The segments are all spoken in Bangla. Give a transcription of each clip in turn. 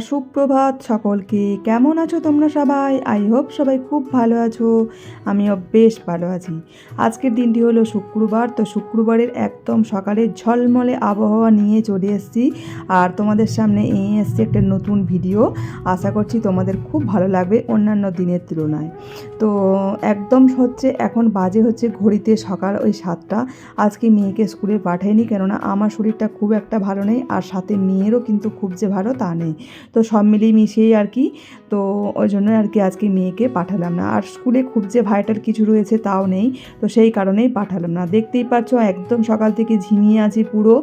সুপ্রভাত সকলকে। কেমন আছো তোমরা সবাই? আই হোপ সবাই খুব ভালো আছো। আমিও বেশ ভালো আছি। আজকের দিনটি হলো শুক্রবার। তো শুক্রবারের একদম সকালে ঝলমলে আবহাওয়া নিয়ে চলে এসেছি। আর তোমাদের সামনে এই এসছি একটা নতুন ভিডিও। আশা করছি তোমাদের খুব ভালো লাগবে অন্যান্য দিনের তুলনায়। তো একদম হচ্ছে এখন বাজে হচ্ছে ঘড়িতে সকাল ওই সাতটা। আজকে মেয়েকে স্কুলে পাঠাইনি কেননা আমার শরীরটা খুব একটা ভালো নেই। আর সাথে মেয়েরও কিন্তু খুব যে ভালো তা নেই। তো সব মিলিয়ে মিশিয়েই আর কি। তো ওই জন্য আর কি আজকে মেয়েকে পাঠালাম না। আর স্কুলে খুব যে ভাইটার কিছু রয়েছে তাও নেই। তো সেই কারণেই পাঠালাম না। দেখতেই পাচ্ছ, একদম সকাল থেকে ঝিমিয়ে আছি পুরো।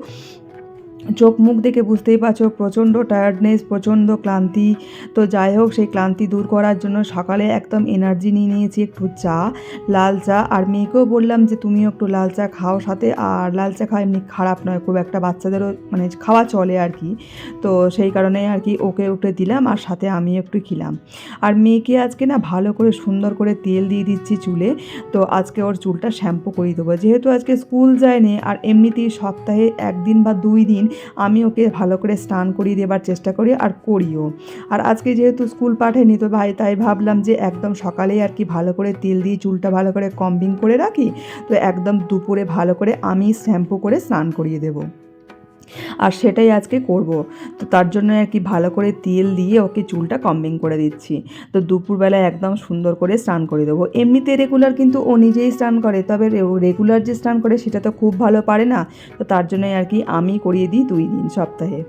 চোখ মুখ দেখে বুঝতেই পারছ, প্রচণ্ড টায়ার্ডনেস প্রচণ্ড ক্লান্তি। তো যাই হোক, সেই ক্লান্তি দূর করার জন্য সকালে একদম এনার্জি নিয়ে নিয়েছি একটু চা, লাল চা। আর মেয়েকেও বললাম যে, তুমিও একটু লাল চা খাও সাথে। আর লাল চা খাওয়া এমনি খারাপ নয়, খুব একটা বাচ্চাদেরও মানে খাওয়া চলে আর কি। তো সেই কারণে আর কি ওকে উঠে দিলাম, আর সাথে আমি একটু খেলাম। আর মেয়েকে আজকে না ভালো করে সুন্দর করে তেল দিয়ে দিচ্ছি চুলে। তো আজকে ওর চুলটা শ্যাম্পু করিয়ে দেবো। যেহেতু আজকে স্কুল যায়নি, আর এমনিতেই সপ্তাহে একদিন বা দুই দিন আমি ওকে ভালো করে স্নান করিয়ে দেবার চেষ্টা করি আর করিও। আর আজকে যেহেতু স্কুল পাঠেনি, তো ভাই তাই ভাবলাম যে একদম সকালেই আর কি ভালো করে তেল দিয়ে চুলটা ভালো করে কম্বিং করে রাখি, তো একদম দুপুরে ভালো করে আমি শ্যাম্পু করে স্নান করিয়ে দেবো। আর সেটাই আজকে করব। তো তার জন্য আর কি ভালো করে তেল দিয়ে ওকে চুলটা কম্বিং করে দিচ্ছি। তো দুপুরবেলা একদম সুন্দর করে স্নান করে দেবো। এমনিতে রেগুলার কিন্তু ও নিজেই স্নান করে, তবে রেগুলার যে স্নান করে সেটা তো খুব ভালো পারে না। তো তার জন্যই আর কি আমি করিয়ে দিই দুই দিন সপ্তাহে।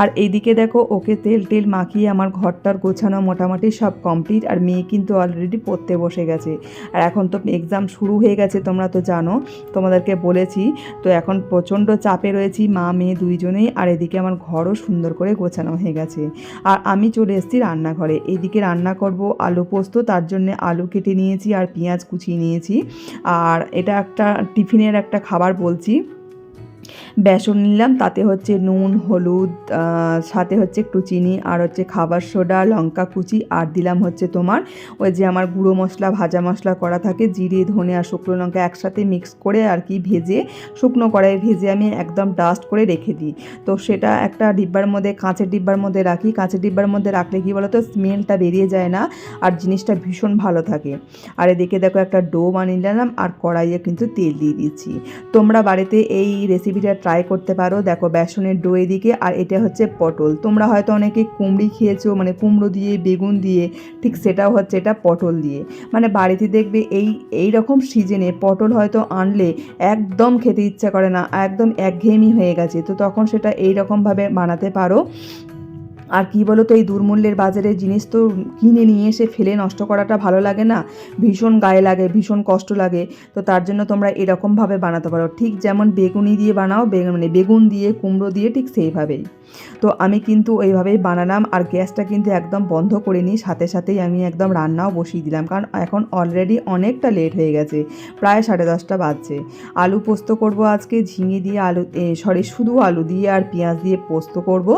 আর এইদিকে দেখো ওকে তেল টেল মাখিয়ে আমার ঘরটার গোছানো মোটামুটি সব কমপ্লিট আর মেয়ে কিন্তু অলরেডি পড়তে বসে গেছে। আর এখন তো এক্সাম শুরু হয়ে গেছে, তোমরা তো জানো। তোমাদেরকে বলেছি, তো এখন প্রচণ্ড চাপে রয়েছি, মা, মেয়ে দুইজনেই আর এদিকে আমার ঘরও সুন্দর করে গোছানো হয়ে গেছে। আর আমি চলে এসেছি রান্নাঘরে। এদিকে রান্না করব আলু পোস্ত, তার জন্য আলু কেটে নিয়েছি আর পেঁয়াজ কুচিয়ে নিয়েছি। আর এটা একটা টিফিনের একটা খাবার বলছি। বেসন নিলাম, তাতে হচ্ছে নুন, হলুদ সাথে হচ্ছে একটু চিনি আর হচ্ছে খাবার সোডা, লঙ্কা কুচি আর দিলাম হচ্ছে তোমার ওই যে আমার গুঁড়ো মশলা, ভাজা মশলা করা থাকে, জিরে, ধনে আর শুকনো লঙ্কা একসাথে মিক্স করে আর কি ভেজে, শুকনো কড়াই ভেজে আমি একদম ডাস্ট করে রেখে দিই। তো সেটা একটা ডিব্বার মধ্যে, কাঁচের ডিব্বার মধ্যে রাখি, কাঁচের ডিব্বার মধ্যে রাখলে কি বলতো স্মেলটা বেরিয়ে যায় না আর জিনিসটা ভীষণ ভালো থাকে। আর এদিকে দেখো একটা ডো বানিয়ে নিলাম আর কড়াইয়ে কিন্তু তেল দিয়ে দিচ্ছি। তোমরা বাড়িতে এই রেসিপিটা ট্রাই করতে পারো। দেখো, বেসনের ডো এদিকে, আর এটা হচ্ছে পটল। তোমরা হয়তো অনেকে কুমড়ি খেয়েছো মানে কুমড়ো দিয়ে, বেগুন দিয়ে, ঠিক সেটাও হচ্ছে এটা পটল দিয়ে। মানে বাড়িতে দেখবে এই এই রকম সিজনে পটল হয়তো আনলে একদম খেতে ইচ্ছা করে না, একদম একঘেয়েমি হয়ে গেছে। তো তখন সেটা এই রকমভাবে বানাতে পারো। আর কি বলো তো এই দুর্মূল্যের বাজারে জিনিস তো কিনে নিয়ে এসে ফেলে নষ্ট করাটা ভালো লাগে না। ভীষণ গায়ে লাগে, ভীষণ কষ্ট লাগে। তো তার জন্য তোমরা এরকমভাবে বানাতে পারো। ঠিক যেমন বেগুনি দিয়ে বানাও মানে বেগুন দিয়ে, কুমড়ো দিয়ে ঠিক সেইভাবেই। তো আমি কিন্তু ওইভাবেই বানালাম আর গ্যাসটা কিন্তু একদম বন্ধ করে নিই সাথে সাথেই আমি একদম রান্নাও বসিয়ে দিলাম। কারণ এখন অলরেডি অনেকটা লেট হয়ে গেছে, প্রায় সাড়ে দশটা বাজছে। আলু পোস্ত করব আজকে, ঝিঙে দিয়ে আলু সরি শুধু আলু দিয়ে আর পেঁয়াজ দিয়ে পোস্ত করব।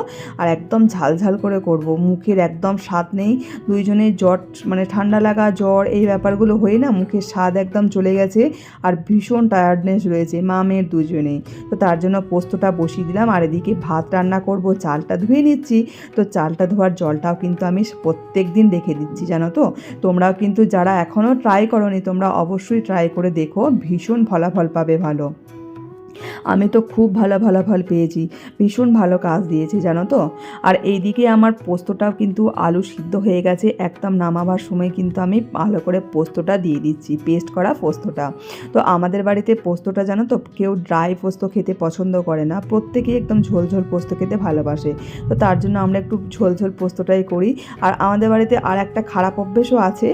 আর একদম ঝাল ঝাল করে করব। মুখের একদম স্বাদ নেই। দুইজনের জ্বর মানে ঠান্ডা লাগা জ্বর, এই ব্যাপারগুলো হয়ে না মুখের স্বাদ একদম চলে গেছে আর ভীষণ টায়ার্ডনেস রয়েছে, মা মেয়ের দুজনেই তো তার জন্য পোস্তটা বসিয়ে দিলাম আর এদিকে ভাত রান্না করব, চালটা ধুয়ে নিচ্ছি। তো চালটা ধোয়ার জলটাও কিন্তু আমি প্রত্যেক দিন রেখে দিচ্ছি, জানো তো? তোমরাও কিন্তু যারা এখনও ট্রাই করনি, তোমরা অবশ্যই ট্রাই করে দেখো, ভীষণ ফলাফল পাবে ভালো। আমি তো খুব ভালো ভালো, ফল পেয়েছি। ভীষণ ভালো কাজ দিয়েছে, জানো তো? আর এইদিকে আমার পোস্তটাও কিন্তু আলু সিদ্ধ হয়ে গেছে, একদম নামাবার সময় কিন্তু আমি ভালো করে পোস্তটা দিয়ে দিচ্ছি পেস্ট করা পোস্তটা। তো আমাদের বাড়িতে পোস্তটা, জানো তো, কেউ ড্রাই পোস্ত খেতে পছন্দ করে না প্রত্যেকেই একদম ঝোল ঝোল পোস্ত খেতে ভালোবাসে। তো তার জন্য আমরা একটু ঝোল ঝোল পোস্তটাই করি। আর আমাদের বাড়িতে আর একটা খারাপ অভ্যেসও আছে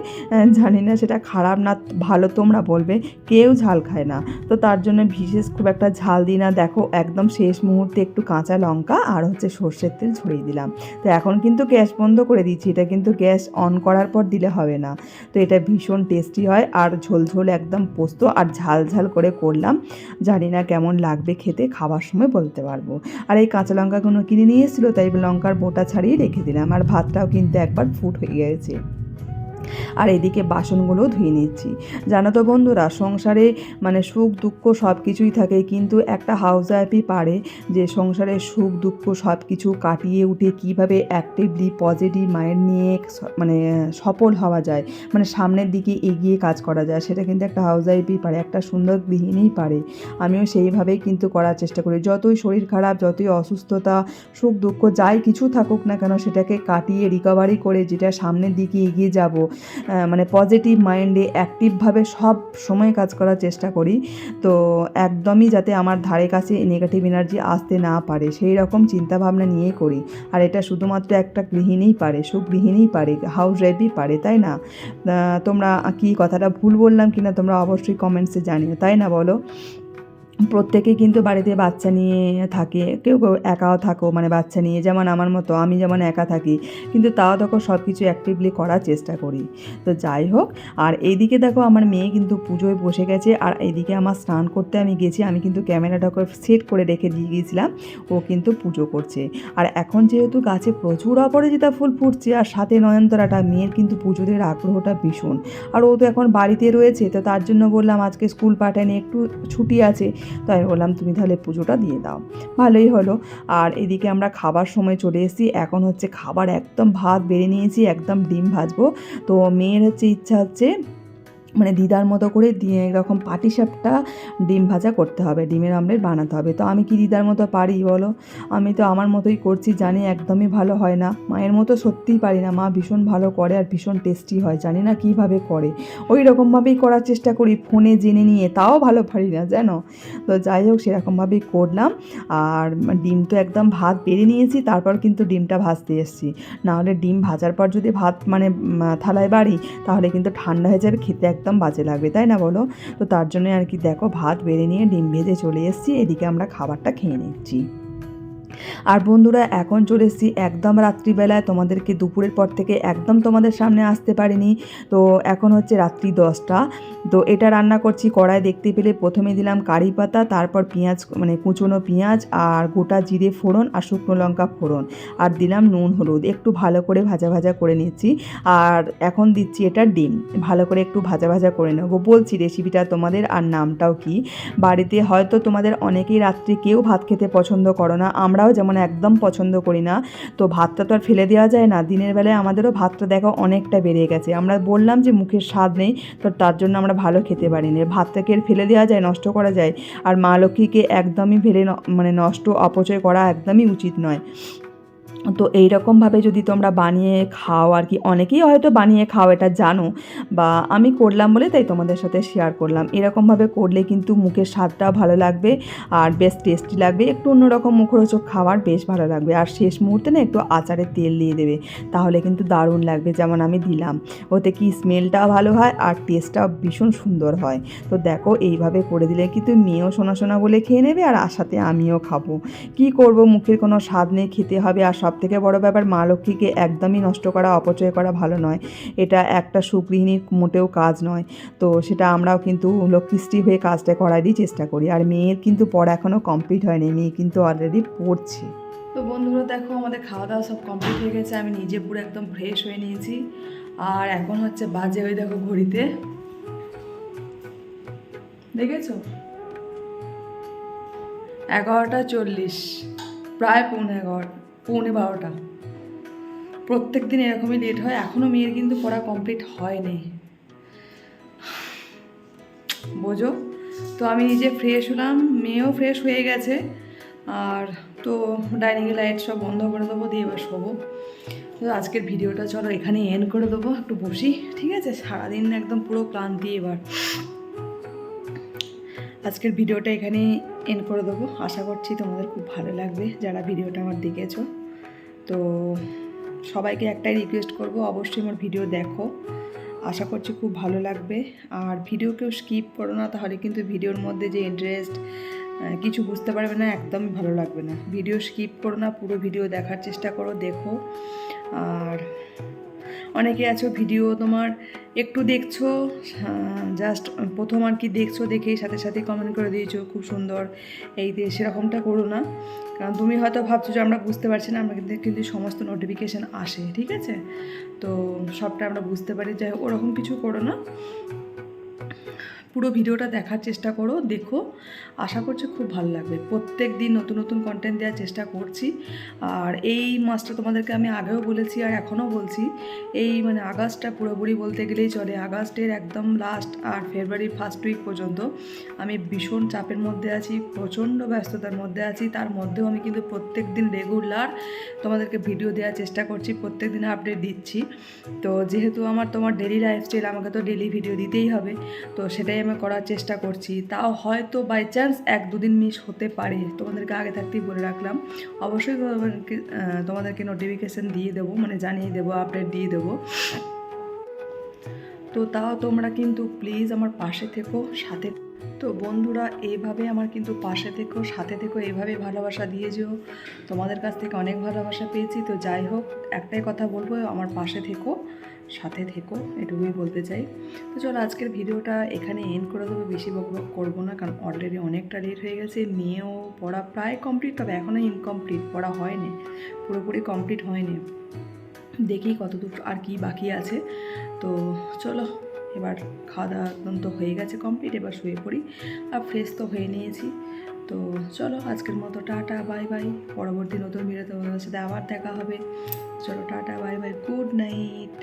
জানি না সেটা খারাপ না, ভালো তোমরা বলবে, কেউ ঝাল খায় না। তো তার জন্য বিশেষ খুব একটা ঝাল দিই না। দেখো, একদম শেষ মুহূর্তে একটু কাঁচা লঙ্কা আর হচ্ছে সর্ষের তেল ছড়িয়ে দিলাম। তো এখন কিন্তু গ্যাস বন্ধ করে দিচ্ছি। এটা কিন্তু গ্যাস অন করার পর দিলে হবে না। তো এটা ভীষণ টেস্টি হয় আর ঝোল ঝোল একদম পোস্ত আর ঝাল ঝাল করে করলাম। জানি না কেমন লাগবে খেতে, খাবার সময় বলতে পারব। আর এই কাঁচা লঙ্কাগুলো কিনে নিয়ে এসেছিল, তাই লঙ্কার বোটা ছাড়িয়ে রেখে দিলাম। আর ভাতটাও কিন্তু একবার ফুট হয়ে গেছে। আর এদিকে বাসনগুলোও ধুয়ে নিচ্ছি। জানো তো বন্ধুরা, সংসারে মানে সুখ, দুঃখ সব কিছুই থাকে, কিন্তু একটা হাউস ওয়াইফই পারে যে সংসারে সুখ, দুঃখ সব কিছু কাটিয়ে উঠে কীভাবে অ্যাক্টিভলি পজিটিভ মাইন্ড নিয়ে মানে সফল হওয়া যায় মানে সামনের দিকে এগিয়ে কাজ করা যায়, সেটা কিন্তু একটা হাউস ওয়াইফই পারে, একটা সুন্দর গৃহিণীই পারে। আমিও সেইভাবেই কিন্তু করার চেষ্টা করি। যতই শরীর খারাপ, যতই অসুস্থতা, সুখ, দুঃখ যাই কিছু থাকুক না কেন, সেটাকে কাটিয়ে রিকভারি করে যেটা সামনের দিকে এগিয়ে যাব মানে পজিটিভ মাইন্ডে অ্যাক্টিভভাবে সব সময় কাজ করার চেষ্টা করি। তো একদমই যাতে আমার ধারে কাছে নেগেটিভ এনার্জি আসতে না পারে, সেই রকম চিন্তাভাবনা নিয়ে করি। আর এটা শুধুমাত্র একটা গৃহিণীই পারে, সুগৃহিণীই পারে হাউস ওয়াইফই পারে, তাই না? তোমরা কি কথাটা ভুল বললাম কিনা তোমরা অবশ্যই কমেন্টসে জানিও, তাই না বলো? প্রত্যেকেই কিন্তু বাড়িতে বাচ্চা নিয়ে থাকে, কেউ কেউ একাও থাকো মানে বাচ্চা নিয়ে, যেমন আমার মতো, আমি যেমন একা থাকি, কিন্তু তাও দেখো সব কিছু অ্যাক্টিভলি করার চেষ্টা করি। তো যাই হোক, আর এইদিকে দেখো আমার মেয়ে কিন্তু পুজোয় বসে গেছে, আর এইদিকে আমার স্নান করতে আমি গেছি, আমি কিন্তু ক্যামেরাটাকে সেট করে রেখে দিয়ে গিয়েছিলাম, ও কিন্তু পুজো করছে। আর এখন যেহেতু গাছে প্রচুর অপরাজিতা ফুল ফুটছে, আর সাথে নয়নতরাটা, মেয়ের কিন্তু পুজোদের আগ্রহটা ভীষণ। আর ও তো এখন বাড়িতে রয়েছে, তো তার জন্য বললাম আজকে স্কুল পাঠায়নি একটু ছুটি আছে তো আমি বললাম, তুমি তাহলে পুজোটা দিয়ে দাও। ভালোই হলো। আর এদিকে আমরা খাবার সময় চলে এসেছি। এখন হচ্ছে খাবার একদম ভাত বেড়ে নিয়েছি, একদম ডিম ভাজবো। তো মেয়ের হচ্ছে ইচ্ছা হচ্ছে মানে দিদার মতো করে দিয়ে এরকম পাটিসাপটা ডিম ভাজা করতে হবে, ডিমের অমলেট বানাতে হবে। তো আমি কি দিদার মতো পারি বলো? আমি তো আমার মতোই করছি, জানি একদমই ভালো হয় না। মায়ের মতো সত্যিই পারি না। মা ভীষণ ভালো করে আর ভীষণ টেস্টি হয়, জানি না কীভাবে করে। ওই রকমভাবেই করার চেষ্টা করি, ফোনে জেনে নিয়ে, তাও ভালো পারি না, জানো? তো যাই হোক, সেরকমভাবেই করলাম। আর ডিম তো একদম ভাত বেড়ে নিয়েছি, তারপর কিন্তু ডিমটা ভাজতে এসেছি। নাহলে ডিম ভাজার পর যদি ভাত মানে থালায় বাড়ি, তাহলে কিন্তু ঠান্ডা হয়ে যাবে, খেতে একদম বাজে লাগবে, তাই না বলো? তো তার জন্য আর কি দেখো, ভাত বেড়ে নিয়ে ডিম ভেজে চলে এসেছি, এদিকে আমরা খাবারটা খেয়ে নিচ্ছি। আর বন্ধুরা, এখন চলে এসেছি একদম রাত্রিবেলায়, তোমাদেরকে দুপুরের পর থেকে একদম তোমাদের সামনে আসতে পারিনি। তো এখন হচ্ছে রাত্রি দশটা। তো এটা রান্না করছি, কড়াই দেখতে পেলে প্রথমে দিলাম কারি পাতা, তারপর পেঁয়াজ মানে কুচনো পেঁয়াজ আর গোটা জিরে ফোড়ন আর শুকনো লঙ্কা ফোড়ন। আর দিলাম নুন, হলুদ, একটু ভালো করে ভাজা ভাজা করে নিচ্ছি। আর এখন দিচ্ছি এটা ডিম, ভালো করে একটু ভাজা ভাজা করে নেব। বলছি রেসিপিটা তোমাদের আর নামটাও কি? বাড়িতে হয়তো তোমাদের অনেকেই রাত্রে কেউ ভাত খেতে পছন্দ করো না, আমরাও যেমন একদম পছন্দ করি না। তো ভাতটা তো আর ফেলে দেওয়া যায় না, দিনের বেলায় আমাদেরও ভাতটা দেখো অনেকটা বেড়ে গেছে। আমরা বললাম যে মুখের স্বাদ নেই, তো তার জন্য আমরা ভালো খেতে পারি না ভাতটাকে ফেলে দেওয়া যায়, নষ্ট করা যায়। আর মা লক্ষ্মীকে একদমই ফেলে মানে নষ্ট, অপচয় করা একদমই উচিত নয়। তো এই রকমভাবে যদি তোমরা বানিয়ে খাও আর কি, অনেকেই হয়তো বানিয়ে খাও, এটা জানো বা আমি করলাম বলে তাই তোমাদের সাথে শেয়ার করলাম। এরকমভাবে করলে কিন্তু মুখের স্বাদটাও ভালো লাগবে আর বেশ টেস্টি লাগবে। একটু অন্যরকম মুখরোচক খাবার বেশ ভালো লাগবে। আর শেষ মুহূর্তে না একটু আচারের তেল দিয়ে দেবে, তাহলে কিন্তু দারুণ লাগবে যেমন আমি দিলাম। ওতে কি স্মেলটাও ভালো হয় আর টেস্টটাও ভীষণ সুন্দর হয়। তো দেখো, এইভাবে করে দিলে কিন্তু মেয়েও শোনা শোনা বলে খেয়ে নেবে আর সাথে আমিও খাব। কি করব, মুখের কোনো স্বাদ নেই, খেতে হবে আর থেকে বড় ব্যাপার, মা লক্ষ্মীকে একদমই নষ্ট করা, অপচয় করা ভালো নয়। এটা একটা সুগৃহিণীর মোটেও কাজ নয়। তো সেটা আমরাও কিন্তু লক্ষ্মীশ্রী হয়ে কাজটা করারই চেষ্টা করি। আর মেয়ের কিন্তু পড়া এখনও কমপ্লিট হয়নি, মেয়ে কিন্তু অলরেডি পড়ছে। তো বন্ধুরা, দেখো আমাদের খাওয়া দাওয়া সব কমপ্লিট হয়ে গেছে। আমি নিজে পুরো একদম ফ্রেশ হয়ে নিয়েছি। আর এখন হচ্ছে বাজে হয়ে দেখো ঘড়িতে। দেখেছ? এগারোটা চল্লিশ, প্রায় পৌনে এগারো পৌনে বারোটা। প্রত্যেক দিন এরকমই লেট হয় এখনও মেয়ের কিন্তু পড়া কমপ্লিট হয়নি। বোঝো? তো আমি নিজে ফ্রেশ হলাম, মেয়েও ফ্রেশ হয়ে গেছে, আর তো ডাইনিংয়ে লাইট সব বন্ধ করে দেবো, দিয়ে এবার শোবো। তো আজকের ভিডিওটা চলো এখানে এন্ড করে দেবো, একটু বসি, ঠিক আছে? সারাদিন একদম পুরো ক্লান্তি এবার। আজকের ভিডিওটা এখানে এন্ড করে দেবো। আশা করছি তোমাদের খুব ভালো লাগবে, যারা ভিডিওটা আমার দেখেছ। সবাইকে একটাই রিকোয়েস্ট করব, অবশ্যই আমার ভিডিও দেখো। আশা করছি খুব ভালো লাগবে। আর ভিডিও কেউ স্কিপ করো না, তাহলে কিন্তু ভিডিওর মধ্যে যে ইন্টারেস্ট কিছু বুঝতে পারবে না, একদমই ভালো লাগবে না। ভিডিও স্কিপ করো না, পুরো ভিডিও দেখার চেষ্টা করো, দেখো। আর অনেকে আছো ভিডিও তোমার একটু দেখছ জাস্ট প্রথম আর কি দেখছ, দেখেই সাথে সাথে কমেন্ট করে দিয়েছ, খুব সুন্দর। এই দিয়ে সেরকমটা করো না। কারণ তুমি হয়তো ভাবছ যে আমরা বুঝতে পারছি না, আমরা কিন্তু কিন্তু সমস্ত নোটিফিকেশান আসে, ঠিক আছে? তো সবটা আমরা বুঝতে পারি, যাই ওরকম কিছু করো না। পুরো ভিডিওটা দেখার চেষ্টা করো, দেখো। আশা করছি খুব ভালো লাগবে। প্রত্যেক দিন নতুন নতুন কন্টেন্ট দেওয়ার চেষ্টা করছি। আর এই মাসটা তোমাদেরকে আমি আগেও বলেছি আর এখনও বলছি, এই মানে আগস্টটা পুরোপুরি বলতে গেলেই চলে। আগস্টের একদম লাস্ট আর ফেব্রুয়ারির ফার্স্ট উইক পর্যন্ত আমি ভীষণ চাপের মধ্যে আছি, প্রচণ্ড ব্যস্ততার মধ্যে আছি। তার মধ্যেও আমি কিন্তু প্রত্যেক দিন রেগুলার তোমাদেরকে ভিডিও দেওয়ার চেষ্টা করছি, প্রত্যেক দিন আপডেট দিচ্ছি। তো যেহেতু আমার তোমার ডেলি লাইফস্টাইল আমাকে তো ডেলি ভিডিও দিতেই হবে। তো সেটাই আমি করার চেষ্টা করছি। তাও হয়তো বাই চান্স এক দুদিন মিস হতে পারে। তোমাদেরকে আগে থাকতেই বলে রাখলাম। অবশ্যই তোমাদেরকে তোমাদেরকে নোটিফিকেশান দিয়ে দেবো মানে জানিয়ে দেবো আপডেট দিয়ে দেবো। তো তাও তোমরা কিন্তু প্লিজ আমার পাশে থেকো, সাথে তো বন্ধুরা, এইভাবে আমার কিন্তু পাশে থেকো, সাথে থেকো, এইভাবে ভালোবাসা দিয়ে যেও। তোমাদের কাছ থেকে অনেক ভালোবাসা পেয়েছি। তো যাই হোক, একটাই কথা বলব, আমার পাশে থেকো। সাথে থেকো এটুকুই বলতে চাই। তো চলো, আজকের ভিডিওটা এখানে এন্ড করে দেবো, বেশি বক বক করব না, কারণ অলরেডি অনেকটা লেট হয়ে গেছে, মেয়েও পড়া প্রায় কমপ্লিট তবে এখনও ইনকমপ্লিট পড়া হয়নি, পুরোপুরি কমপ্লিট হয়নি। দেখি কতদূর আর কি বাকি আছে। তো চলো, এবার খাওয়া দাওয়া একদম তো হয়ে গেছে কমপ্লিট এবার শুয়ে পড়ি। আর ফ্রেশ তো হয়ে নিয়েছি। তো চলো, আজকের মতো টাটা বাই বাই পরবর্তী নতুন ভিডিওতে তোমাদের সাথে আবার দেখা হবে। চলো, tata bye bye good night